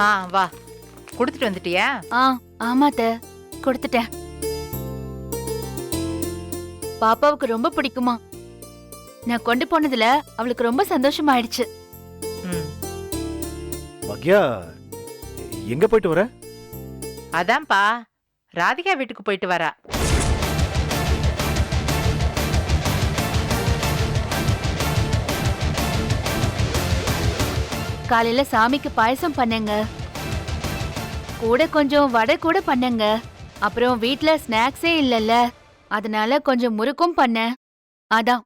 ஆ வா. கொடுத்துட்டு வந்துட்டியா? ஆ ஆமா அத்தை. கொடுத்துட்டேன். பாப்பாவுக்கு ரொம்ப பிடிக்குமா? நான் கொண்டு போனதுல அவளுக்கு ரொம்ப சந்தோஷமாயிடுச்சு. ம். பாக்யா எங்க போயிட்டு வர? அதான்ப்பா. ராதிகா வீட்டுக்கு போயிட்டு வரா. காலையில சாமிக்கு பாயசம் பண்ணேங்க. கூட கொஞ்சம் வடை கூட பண்ணேங்க. அப்புறம் வீட்ல ஸ்நாக்ஸே இல்லல்ல. அதனால கொஞ்சம் முறுக்கும் பண்ணேன் அதான்.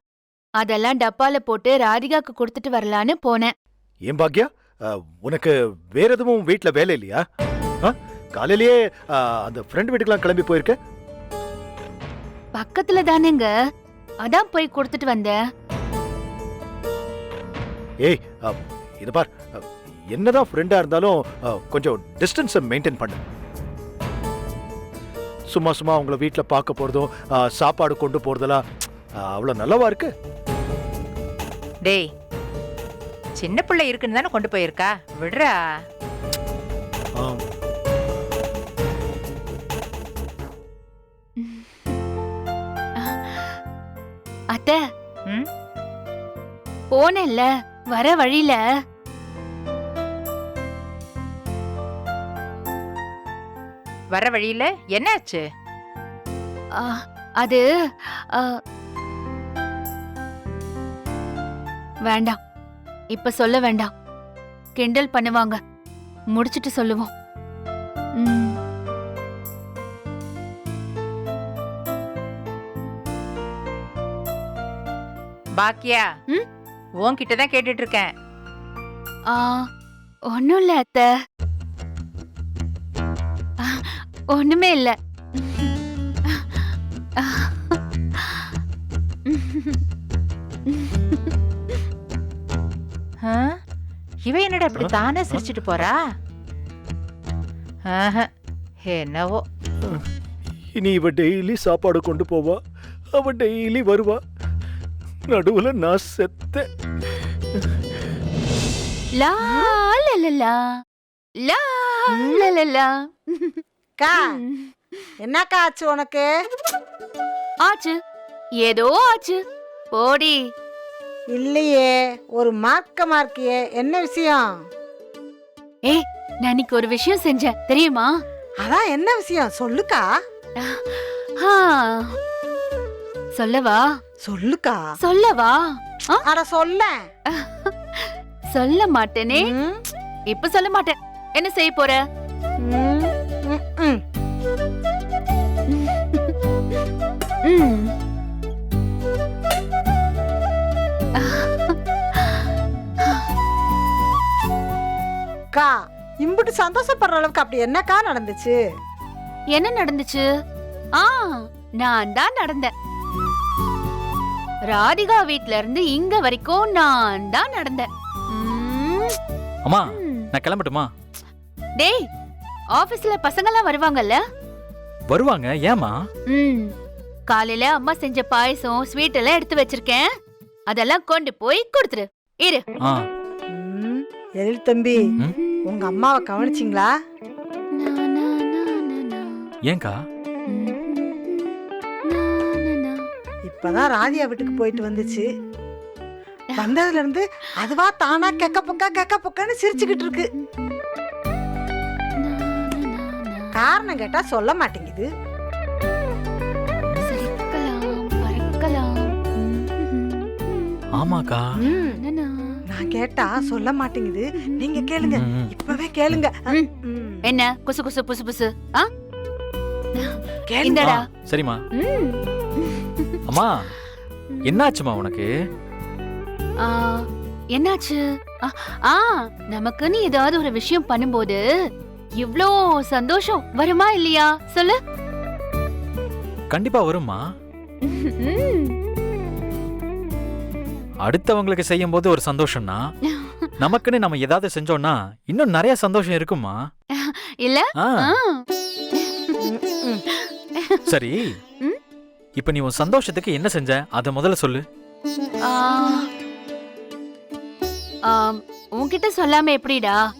அதெல்லாம் டப்பால போட்டு ராதிகாக்கு கொடுத்துட்டு வரலான்னு போனேன். ஏன் பாக்யா? அஹ், உனக்கு வேற எதுவும் வீட்ல வேலை இல்லையா? ஆ? காலையிலேயே அஹ், அந்த ஃப்ரெண்ட் வீட்டுக்கெல்லாம் கிளம்பி போயிருக்க? பக்கத்துல தானேங்க. அதான் போய் கொடுத்துட்டு வந்தேன். ஏய் அஹ், இது பார் என்னதான் ஃப்ரெண்டா இருந்தாலும் கொஞ்சம் டிஸ்டன்ஸை மெயின்டைன் பண்ணு. சும்மா சும்மா அவங்கள வீட்ல பார்க்க போறதும் அஹ், சாப்பாடு கொண்டு போறதெல்லாம் அஹ், அவ்வளவு நல்லவா இருக்கு? டேய் சின்ன பிள்ளை இருக்குன்னு தானே கொண்டு போயிருக்கா? விடுறா. அத்தை போனேன்ல வர வழியில. வர வழியில என்னாச்சு? ஆ, அது வேண்டாம். இப்ப சொல்ல வேண்டாம். கிண்டல் பண்ணுவாங்க. முடிச்சிட்டு சொல்லுவோம். ம், பாக்கியா? உன்கிட்ட தான் கேட்டுட்டு இருக்கேன். ஆ, ஒண்ணும் இல்ல அத்தை. ஒண்ணுமே இல்ல. இவ என்னடா இப்படி தானே சிரிச்சிட்டு போறா? என்னவோ. இனி இவ டெய்லி சாப்பாடு கொண்டு போவா. அவ டெய்லி வருவா. நடுவுல நான் லா லா லா லா லா லா அக்கா என்னக்கா ஆச்சு உனக்கு? ஆச்சு. ஏதோ ஆச்சு. போடி. இல்லையே ஒரு மார்க்க மார்க்கியே. என்ன விஷயம்? ஏய் நான் இன்னைக்கு ஒரு விஷயம் செஞ்சேன். தெரியுமா? அதான் என்ன விஷயம்? சொல்லுக்கா. ஆ, சொல்லவா? சொல்லுக்கா. சொல்லவா? அட சொல்ல. சொல்ல மாட்டேனே. இப்ப சொல்ல மாட்டேன். என்ன செய்ய போற? ம். அக்கா இம்புட்டு சந்தோஷப்படுற அளவுக்கு அப்படி என்னக்கா நடந்துச்சு? என்ன நடந்துச்சு? ஆ நான் தான் நடந்தேன். ராதிகா வீட்ல இருந்து இங்க வரைக்கும் நான் தான் நடந்தேன். ம், அம்மா. நான் கிளம்பட்டுமா? டேய் ஆபீஸ்ல பசங்கெல்லாம் வருவாங்கல்ல? வருவாங்க. ஏமா ம். காலையில அம்மா செஞ்ச பாயசம் ஸ்வீட் எல்லாம் எடுத்து வச்சிருக்கேன். அதெல்லாம் கொண்டு போய் கொடுத்துரு. இரு. ஆ. ம், எழில் தம்பி ம்? உங்க அம்மாவை கவனிச்சிங்களா? நா, நா, நா, நா, நா. ஏங்கா? ம், நா, நா, நா. இப்பதான் ராதியா வீட்டுக்கு போயிட்டு வந்துச்சு. வந்ததுல இருந்து அதுவா தானா கெக்க புக்கா கெக்க புக்கான்னு சிரிச்சுக்கிட்டு இருக்கு. காரணம் கேட்டா சொல்ல மாட்டேங்குது. ஆமாக்கா. நான் கேட்டா சொல்ல மாட்டேங்குது. நீங்க கேளுங்க. இப்பவே கேளுங்க. என்ன? குசு குசு புசு புசு. ஆ? கேளுங்க. இந்தடா. ஆ, சரிம்மா. அம்மா என்னாச்சுமா உனக்கு? ஆ, என்னாச்சு? ஆ, ஆ நமக்குன்னு ஏதாவது ஒரு விஷயம் பண்ணும்போது இவ்ளோ சந்தோஷம் வருமா இல்லையா? சொல்லு. கண்டிப்பா வரும்மா. ம். அடுத்தவங்களுக்கு செய்யும் போது ஒரு சந்தோஷம்னா நமக்குன்னு நம்ம ஏதாவது செஞ்சோம்னா இன்னும் நிறைய சந்தோஷம் இருக்குமா இல்ல? ஆ. சரி? இப்ப நீ உன் சந்தோஷத்துக்கு என்ன செஞ்ச? அத முதல்ல சொல்லு. ஆ. ஆம், உன்கிட்ட சொல்லாம எப்படிடா?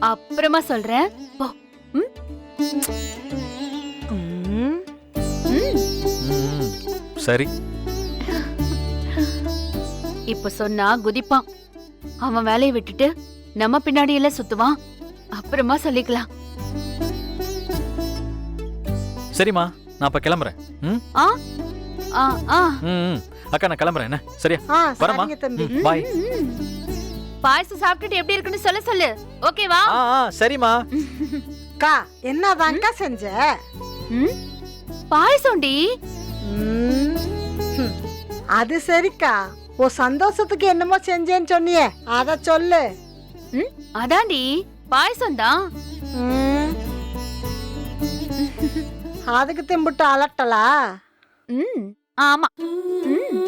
அப்புறமா சொல்றேன். போ. ம்? ம், ம். ம், சரி. இப்ப சொன்னா குதிப்பான். அவன் வேலையை விட்டுட்டு நம்ம பின்னாடி எல்லாம் சுத்துவான். அப்புறமா சொல்லிக்கலாம். சரிம்மா நான் அப்ப கிளம்புறேன். ம்? ஆ? ஆ ஆ. ம், ம். அக்கா நான் கிளம்புறேன். என்ன? சரியா? ஆ வரமா சரிங்க தம்பி. ம், பாய். ம். பாயசம் சாப்பிட்டுட்டு எப்படி இருக்குன்னு சொல்ல சொல்லு ஓகேவா ஆ ஆ சரிம்மா அக்கா என்னதான்க்கா செஞ்ச ம்? பாயசம்டி ம். அது சரிக்கா உன் சந்தோஷத்துக்கு என்னமோ செஞ்சேன்னு சொன்னியே அத சொல்லு ம்? அதான்டி பாயசம் தான் ம். அதுக்கு திம்பிட்டு அலட்டலா ம் ஆமா. ம்.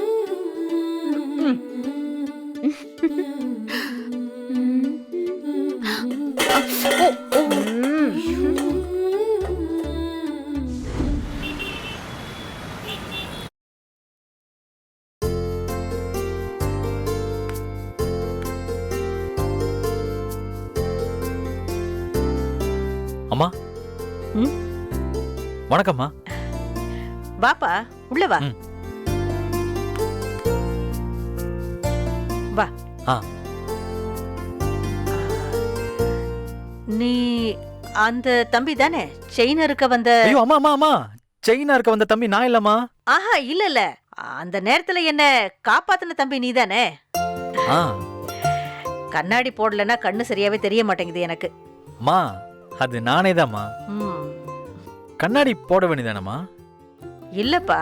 அம்மா? வணக்கம்மா வாப்பா உள்ள வா. வா ஆ. நீ அந்த தம்பி தானே? செயின் இருக்க வந்த ஐயோ அம்மா அம்மா அம்மா. செயினா இருக்க வந்த தம்பி நான் இல்லம்மா. ஆஹா இல்ல இல்ல. அந்த நேரத்துல என்ன காப்பாத்தின தம்பி நீ தானே ஆ. கண்ணாடி போடலன்னா கண்ணு சரியாவே தெரிய மாட்டேங்குது எனக்கு. அம்மா அது நானே தான்மா ம். கண்ணாடி போட வேண்டியதானம்மா? இல்லப்பா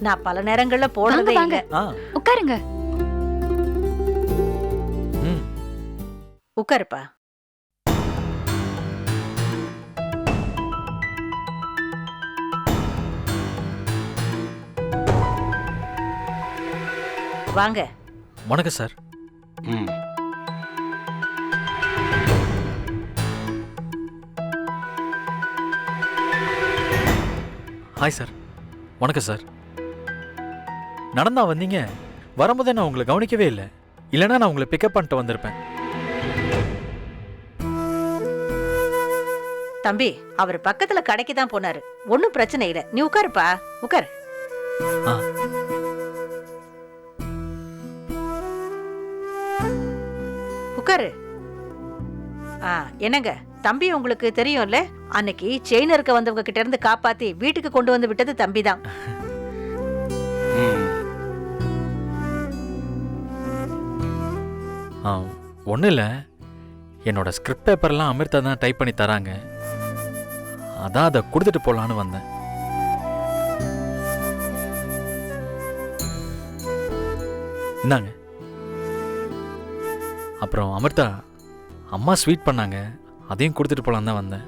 நான் பல நேரங்கள்ல போடுறதே வாங்க, இல்ல. ஆ. உட்காருங்க. ம். உட்காருப்பா. வாங்க. வணக்கம் சார். ம். ஹாய் சார் வணக்கம் சார். நடந்தா வந்தீங்க. வரும்போதே நான் உங்களை கவனிக்கவே இல்லை. இல்லைன்னா நான் உங்களை பிக்கப் பண்ணிட்டு வந்திருப்பேன். தம்பி அவர் பக்கத்துல கடைக்கு தான் போனாரு. ஒன்னும் பிரச்சனை இல்ல. நீ உட்காருப்பா. உட்காரு. ஆ. உட்காரு. ஆ என்னங்க? தம்பி உங்களுக்கு தெரியும்ல? அன்னைக்கு செயின் இருக்க வந்தவங்க கிட்ட இருந்து காப்பாத்தி வீட்டுக்கு கொண்டு வந்து விட்டது தம்பி தான் ஆ ஒன்றும் இல்லை. என்னோட ஸ்கிரிப்ட் பேப்பர்லாம் அமிர்தா தான் டைப் பண்ணி தராங்க. அதான் அதை கொடுத்துட்டு போகலான்னு வந்தேன். இந்தாங்க. அப்புறம் அமிர்தா அம்மா ஸ்வீட் பண்ணாங்க. அதையும் கொடுத்துட்டு போகலான்னு தான் வந்தேன்.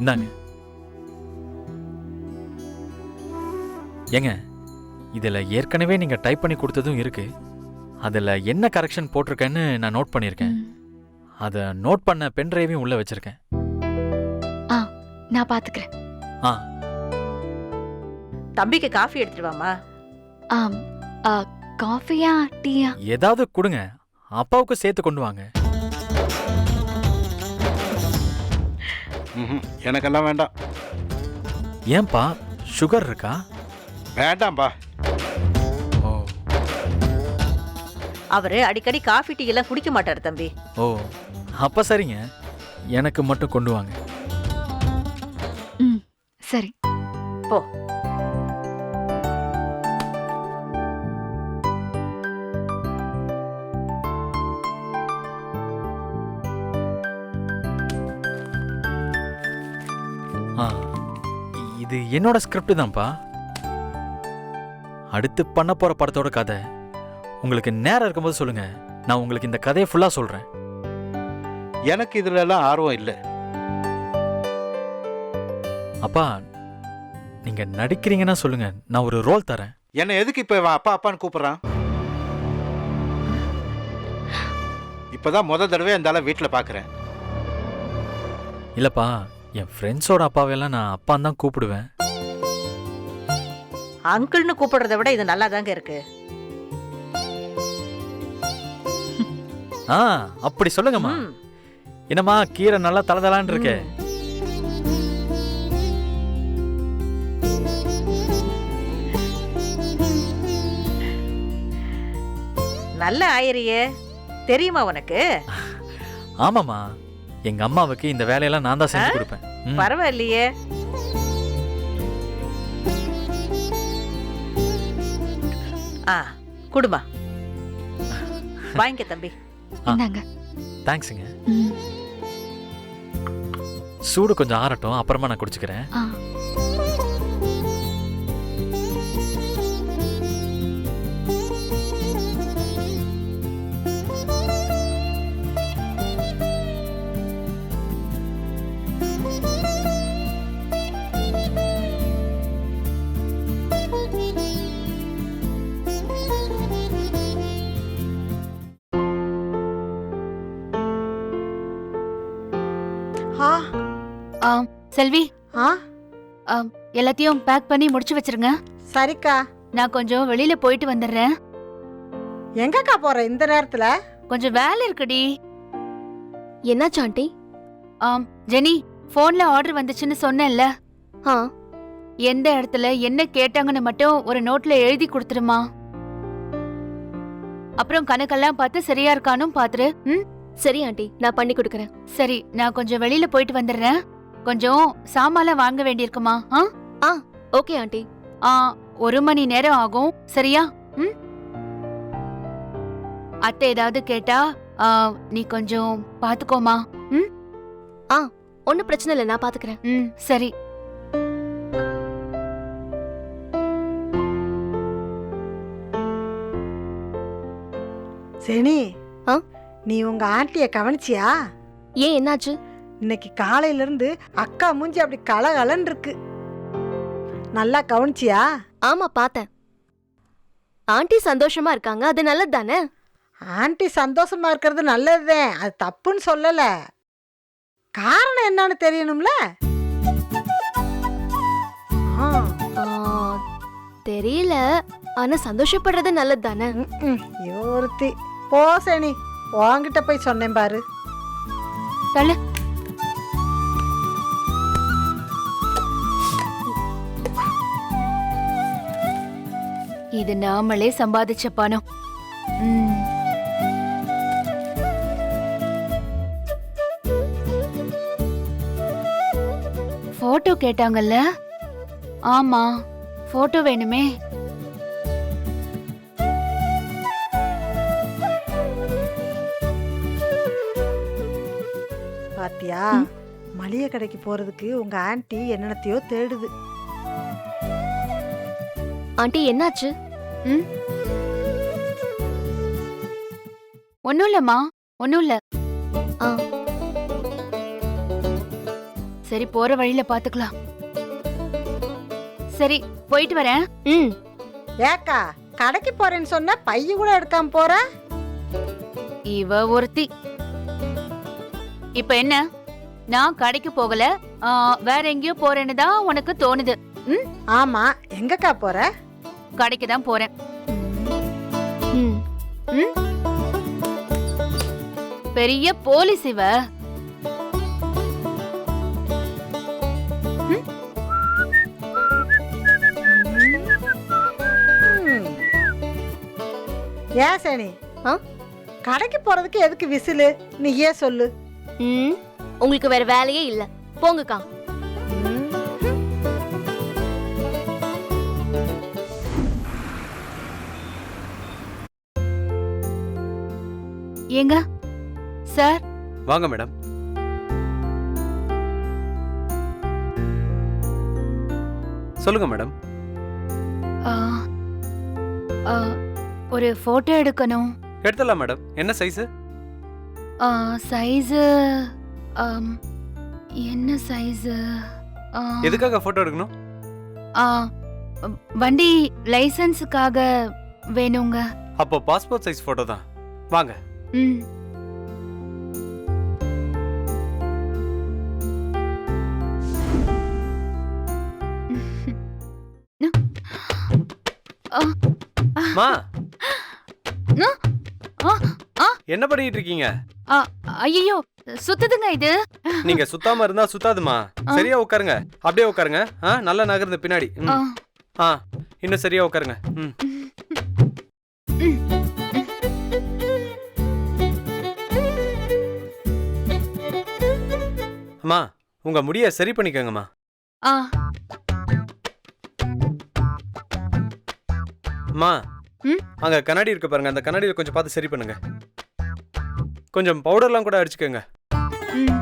இந்தாங்க. ஏங்க இதில் ஏற்கனவே நீங்கள் டைப் பண்ணி கொடுத்ததும் இருக்கு. அதில் என்ன கரெக்ஷன் போட்டிருக்கேன்னு நான் நோட் பண்ணியிருக்கேன். அதை நோட் பண்ண பென் டிரைவையும் உள்ளே வச்சுருக்கேன். நான் பாத்துக்கிறேன். ஆ. தம்பிக்கு காஃபி எடுத்துட்டு வாமா ஆம் ஆ, காஃபியா டீயா ஏதாவது கொடுங்க. அப்பாவுக்கு சேர்த்து கொண்டு வாங்க. ம்ஹும். எனக்கெல்லாம் வேண்டாம். ஏன்பா சுகர் இருக்கா? வேண்டாம்பா. ஓ. அவரு அடிக்கடி காஃபி டீ எல்லாம் குடிக்க மாட்டாரு தம்பி. ஓ அப்போ சரிங்க. எனக்கு மட்டும் கொண்டு வாங்க. ம் சரி. போ. என்னோட ஸ்கிரிப்ட் தான்ப்பா. அடுத்து பண்ண போகிற படத்தோட கதை. உங்களுக்கு நேரம் இருக்கும்போது சொல்லுங்க. நான் உங்களுக்கு இந்த கதையை ஃபுல்லாக சொல்கிறேன் எனக்கு இதுல எல்லாம் ஆர்வம் இல்லை. அப்பா நீங்கள் நடிக்கிறீங்கன்னா சொல்லுங்க. நான் ஒரு ரோல் தரேன். என்ன எதுக்கு இப்ப இவன் அப்பா அப்பான்னு கூப்பிடுறான்? இப்பதான் முத தடவை இந்த ஆளை வீட்டில் பார்க்குறேன் இல்லைப்பா என் ஃப்ரெண்ட்ஸோட அப்பாவையெல்லாம் நான் அப்பான்னு தான் கூப்பிடுவேன். அங்கிள்னு கூப்பிடுறத விட இது நல்லா தாங்க இருக்கு. ஆ அப்படி சொல்லுங்கம்மா. ம். என்னம்மா கீரை நல்லா தலதலான்னு இருக்கு. நல்ல ஆயிரியே. தெரியுமா உனக்கு? ஆமாம்மா. எங்க அம்மாவுக்கு இந்த வேலையெல்லாம் நான் தான் செஞ்சு கொடுப்பேன். ம். பரவாயில்லையே. ஆ குடுமா. வாங்கிக்க தம்பி. இந்தாங்க. தேங்க்ஸுங்க ம், சூடு கொஞ்சம் ஆறட்டும் அப்புறமா நான் குடிச்சுக்கிறேன். ஆ. செல்வி. ஆ? எல்லாத்தையும் பேக் பண்ணி முடிச்சு வச்சிருங்க. சரிக்கா. நான் கொஞ்சம் வெளியில போயிட்டு வந்துடுறேன். எங்கக்கா போற இந்த நேரத்துல? கொஞ்சம் வேலை இருக்குடி. என்னாச்சு ஆண்டி? ஆம் ஜெனி போன்ல ஆர்டர் வந்துச்சுன்னு சொன்னேன்ல. ஆ. எந்த இடத்துல என்ன கேட்டாங்கன்னு மட்டும் ஒரு நோட்ல எழுதி கொடுத்துருமா. அப்புறம் கணக்கெல்லாம் பார்த்து சரியா இருக்கானும் பாத்துரு ம்? சரி ஆண்டி நான் பண்ணி கொடுக்கறேன். சரி நான் கொஞ்சம் வெளியில போயிட்டு வந்துடுறேன். கொஞ்சம் சாமான்லாம் வாங்க வேண்டியிருக்குமா? ஆ? Okay aunty. ஆ ஒரு மணி நேரம் ஆகும். சரியா? ம்? அத்தை ஏதாவது கேட்டா ஆ, நீ கொஞ்சம் பாத்துக்கோமா ஒன்னும் பிரச்சனை இல்லை நான் பாத்துக்கறேன் ம் சரி. சரி ஆ? நீ உங்க ஆண்டிய கவனிச்சியா? ஏன் என்னாச்சு? இன்னைக்கு காலையில இருந்து அக்கா மூஞ்சி அப்படி கலகலன்னு இருக்கு நல்லா கவனிச்சியா? ஆமா பார்த்தேன். ஆண்டி சந்தோஷமா இருக்காங்க அது நல்லது தானே ஆண்டி சந்தோஷமா இருக்கிறது நல்லதுதான் அது தப்புன்னு சொல்லல. காரணம் என்னன்னு தெரியணும்ல? ஆ, ஆ, தெரியல. ஆனா சந்தோஷப்படுறது நல்லது தானே ம்ம். இவ ஒருத்தி. போ சனி. உன்கிட்ட போய் சொன்னேன் பாரு. தள்ளு இது நாமளே சம்பாதிச்ச பணம். போட்டோ கேட்டாங்கல்ல? ஆமா போட்டோ வேணுமே. பாத்தியா மளிகை கடைக்கு போறதுக்கு உங்க ஆண்டி என்னென்னத்தையோ தேடுது. ஆண்டி என்னாச்சு? ஒன்னும் இல்லம்மா ஒன்னும் இல்ல ஆ. சரி போற வழியில பாத்துக்கலாம். சரி போயிட்டு வரேன். ம். ஏக்கா கடைக்கு போறேன்னு சொன்ன பைய கூட எடுக்காம போற? இவ ஒருத்தி. இப்ப என்ன? நான் கடைக்கு போகல. ஆ, வேற எங்கேயோ போறேன்னு தான் உனக்கு தோணுது. ஆமா எங்கக்கா போற? கடைக்கு தான் போறேன் பெரிய போலீஸ் இவ. ஏன் சனி? கடைக்கு போறதுக்கு எதுக்கு விசிலு? நீ ஏன் சொல்லு உங்களுக்கு வேற வேலையே இல்ல. போங்கக்கா. ஏங்க? சார்? வாங்க மேடம். சொல்லுங்க மேடம். ஆ, ஆ, ஒரு போட்டோ எடுக்கணும். எடுத்துடலாம் மேடம். என்ன சைஸு சைஸு என்ன சைஸு எதுக்காக ஃபோட்டோ எடுக்கணும்? வண்டி லைசன்ஸுக்காக வேணுங்க. அப்போ பாஸ்போர்ட் சைஸ் ஃபோட்டோ தான். வாங்க. ம். மா. ஆ, ஆ. என்ன பண்ணிட்டு இருக்கீங்க? ஐயோ சுத்துதுங்க இது. நீங்க சுத்தாம இருந்தா சுத்தாதுமா. சரியா உட்காருங்க. அப்படியே உட்காருங்க. ஆ நல்லா நகர்ந்து பின்னாடி. இன்னும் சரியா உட்காருங்க. ம். அம்மா உங்க முடிய சரி பண்ணிக்கோங்கம்மா. ஆ, அம்மா ம்? அங்க கண்ணாடி இருக்கு பாருங்க அந்த கண்ணாடியில கொஞ்சம் பார்த்து சரி பண்ணுங்க. கொஞ்சம் பவுடர்லாம் கூட அடிச்சுக்கோங்க. ம்.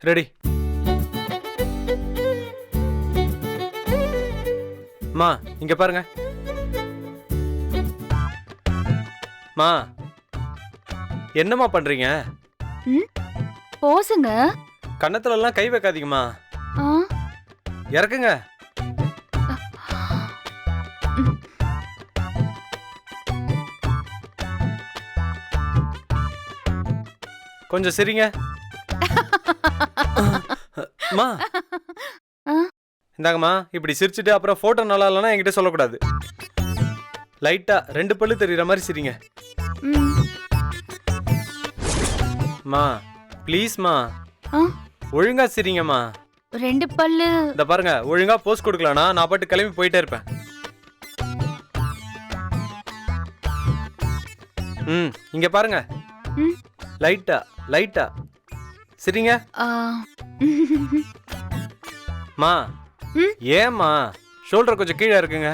ரெடி. மா இங்க பாருங்க. மா என்னம்மா பண்றீங்க? போசுங்க. கன்னத்துல எல்லாம் கை வைக்காதீங்கம்மா. இறக்குங்க. கொஞ்சம் சரிங்க. ஆ. இந்தாங்கம்மா இப்படி சிரிச்சுட்டு அப்புறம் போட்டோ நல்லா இல்லைன்னா என்கிட்ட சொல்லக்கூடாது. லைட்டா ரெண்டு பல்லு தெரியுற மாதிரி சிரிங்க. ம். மா. ப்ளீஸ்மா ஒழுங்கா சிரிங்கம்மா. ரெண்டு பல்லு. இந்த பாருங்க ஒழுங்கா போஸ்ட் கொடுக்கலனா நான் பாட்டு கிளம்பி போயிட்டே இருப்பேன். ம் இங்க பாருங்க. லைட்டா லைட்டா சரிங்க. மா ம். ஏம்மா ஷோல்டர் கொஞ்சம் கீழே இருக்குங்க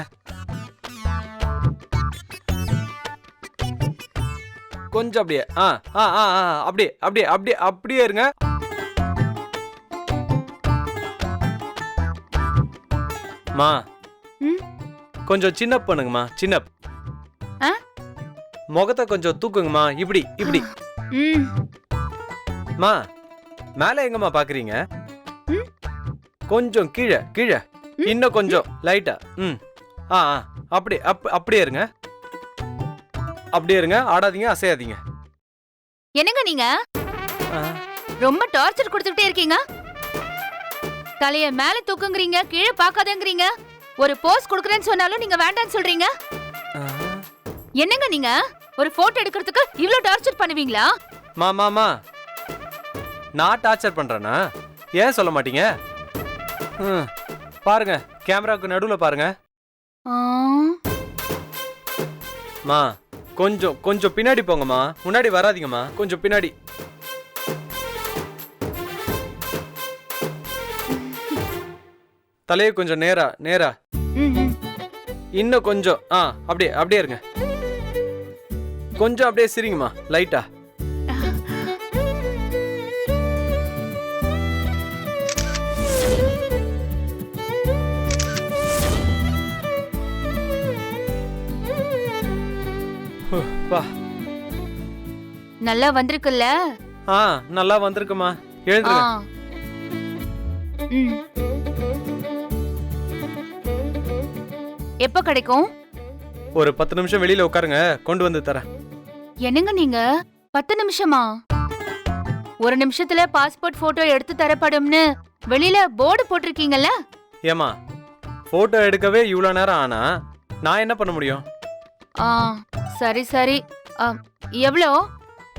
கொஞ்சம் அப்படியே ஆ ஆ ஆ ஆ அப்படியே அப்படியே அப்படியே அப்படியே இருங்க மா. கொஞ்சம் சின்ன பண்ணுங்கம்மா சின்ன ஆ? முகத்தை கொஞ்சம் தூக்குங்கம்மா இப்படி இப்படி ம். மேலே எங்கம்மா பாக்குறீங்க ம். கொஞ்சம் கீழே கீழே. இன்னும் கொஞ்சம் லைட்டா ம். ஆ ஆ. அப்படி அப் அப்படியே இருங்க. அப்படியே இருங்க. ஆடாதீங்க அசையாதீங்க. என்னங்க நீங்க? ஆ, ரொம்ப டார்ச்சர் கொடுத்துட்டே இருக்கீங்க? தலைய மேல தூக்குங்கறீங்க கீழே பார்க்காதங்கறீங்க. ஒரு போஸ் குடுக்கறேன்னு சொன்னாலும் நீங்க வேண்டாம்னு சொல்றீங்க? ஆ. என்னங்க நீங்க? ஒரு போட்டோ எடுக்கிறதுக்கு இவ்ளோ டார்ச்சர் பண்ணுவீங்களா? மா மா மா. நான் டார்ச்சர் பண்றேனா? ஏன் சொல்ல மாட்டீங்க? ம், பாருங்க கேமராவுக்கு நடுவில் பாருங்க. மா கொஞ்சம் கொஞ்சம் பின்னாடி போங்கம்மா. முன்னாடி வராதீங்கம்மா. கொஞ்சம் பின்னாடி. தலையை கொஞ்சம் நேரா நேரா. இன்னும் கொஞ்சம் ஆ அப்படியே அப்படியே இருங்க. கொஞ்சம் அப்படியே சிரிங்கம்மா லைட்டா. நல்லா வந்திருக்குல்ல? ஆ நல்லா வந்திருக்குமா? ஆ. எழுந்துருங்க ம். எப்ப கிடைக்கும்? ஒரு பத்து நிமிஷம் வெளியில உட்காருங்க கொண்டு வந்து தரேன். என்னங்க நீங்க? பத்து நிமிஷமா? ஒரு நிமிஷத்துல பாஸ்போர்ட் போட்டோ எடுத்து தரப்படும்னு வெளியில போர்டு போட்டிருக்கீங்கல்ல? ஏமா போட்டோ எடுக்கவே இவ்வளோ நேரம் ஆனா நான் என்ன பண்ண முடியும்? ஆ சரி சரி. ஆ, எவ்வளோ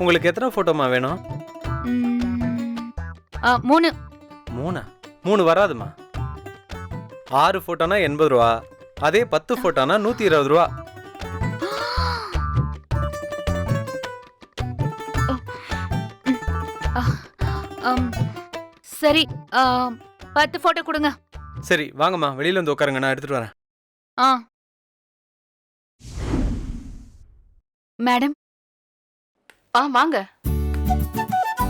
உங்களுக்கு எத்தனை போட்டோமா வேணும்? மூணு. மூணா? மூணு வராதுமா? ஆறு போட்டோனா எண்பது ரூபா. அதே பத்து போட்டோனா நூத்தி இருபது ரூபா. சரி பத்து போட்டோ கொடுங்க. சரி வாங்கம்மா. வெளியில வந்து உட்காருங்க நான் எடுத்துட்டு வரேன். ஆ. மேடம் ஆ வாங்க.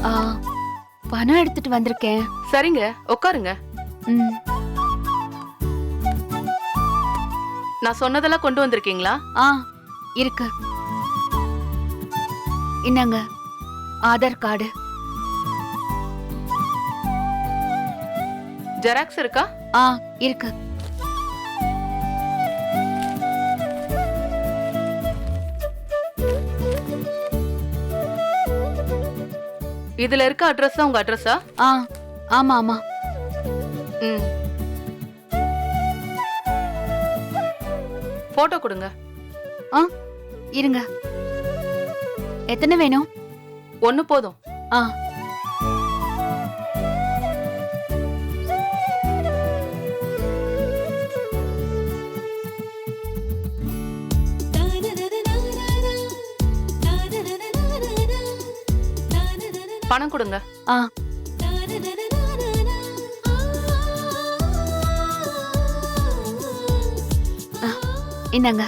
ஆ, பணம் எடுத்துட்டு வந்திருக்கேன். சரிங்க உட்காருங்க. ம், நான் சொன்னதெல்லாம் கொண்டு வந்திருக்கீங்களா? ஆ இருக்கு. இந்தாங்க ஆதார் கார்டு. ஜெராக்ஸ் இருக்கா? ஆ இருக்கு. இதுல இருக்க அட்ரஸ் தான் உங்க அட்ரஸா ஆ? ஆமா ஆமா. ம். போட்டோ கொடுங்க. ஆ இருங்க. எத்தனை வேணும்? ஒன்று போதும். ஆ. பணம் கொடுங்க. ஆ. ஆ, இந்தாங்க.